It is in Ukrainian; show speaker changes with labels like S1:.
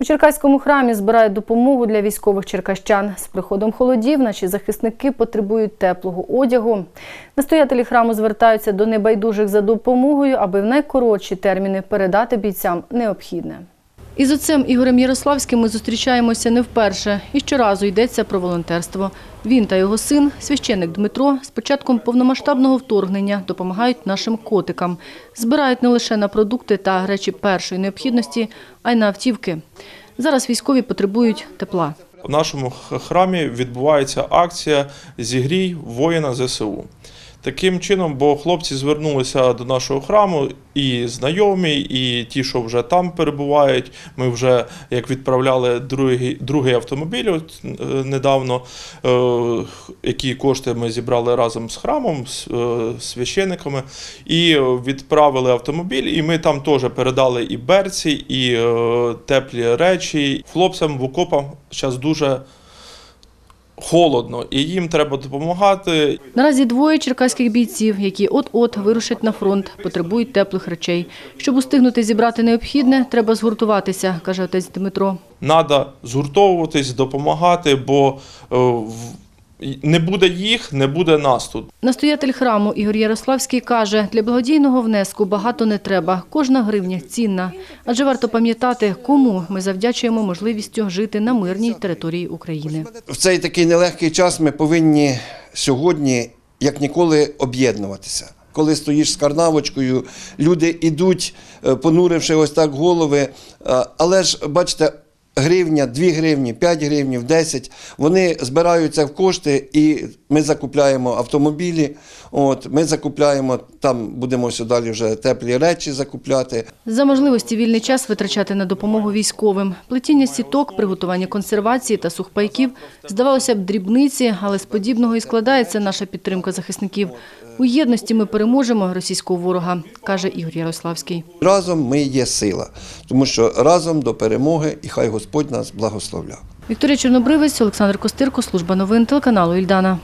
S1: У Черкаському храмі збирають допомогу для військових черкащан. З приходом холодів наші захисники потребують теплого одягу. Настоятелі храму звертаються до небайдужих за допомогою, аби в найкоротші терміни передати бійцям необхідне. Із отцем Ігорем Ярославським ми зустрічаємося не вперше. І щоразу йдеться про волонтерство. Він та його син, священник Дмитро, з початком повномасштабного вторгнення допомагають нашим котикам. Збирають не лише на продукти та речі першої необхідності, а й на автівки. Зараз військові потребують тепла.
S2: В нашому храмі відбувається акція Зігрій воїна ЗСУ. Таким чином, бо хлопці звернулися до нашого храму і знайомі, і ті, що вже там перебувають. Ми вже як відправляли другий, другий автомобіль от, е, недавно, е, які кошти ми зібрали разом з храмом, з е, священниками, і відправили автомобіль. І ми там теж передали і берці, і е, теплі речі. Хлопцям в окопах зараз дуже холодно, і їм треба допомагати.
S1: Наразі двоє черкаських бійців, які от-от вирушать на фронт, потребують теплих речей. Щоб устигнути зібрати необхідне, треба згуртуватися, каже отець Дмитро.
S2: Надо згуртовуватись, допомагати, бо е, не буде їх, не буде нас тут.
S1: Настоятель храму Ігор Ярославський каже, для благодійного внеску багато не треба. Кожна гривня цінна. Адже варто пам'ятати, кому ми завдячуємо можливістю жити на мирній території України.
S3: в цей такий нелегкий час ми повинні сьогодні, як ніколи, об'єднуватися. Коли стоїш з карнавочкою, люди йдуть, е, понуривши ось так голови. Е, Але ж бачите, гривня, 2 гривні, 5 гривнів, 10, вони збираються в кошти, і ми закупляємо автомобілі. От, ми закупляємо, там будемо далі вже теплі речі закупляти.
S1: За можливості вільний час витрачати на допомогу військовим. Плетіння сіток, приготування консервації та сухпайків здавалося б дрібниці, але з подібного і складається наша підтримка захисників. У єдності ми переможемо російського ворога, каже Ігор Ярославський.
S3: Разом ми є сила, тому що разом до перемоги, і хай Господь нас благословляв.
S1: Вікторія Чорнобривець, Олександр Костирко, служба новин телеканалу Ільдана.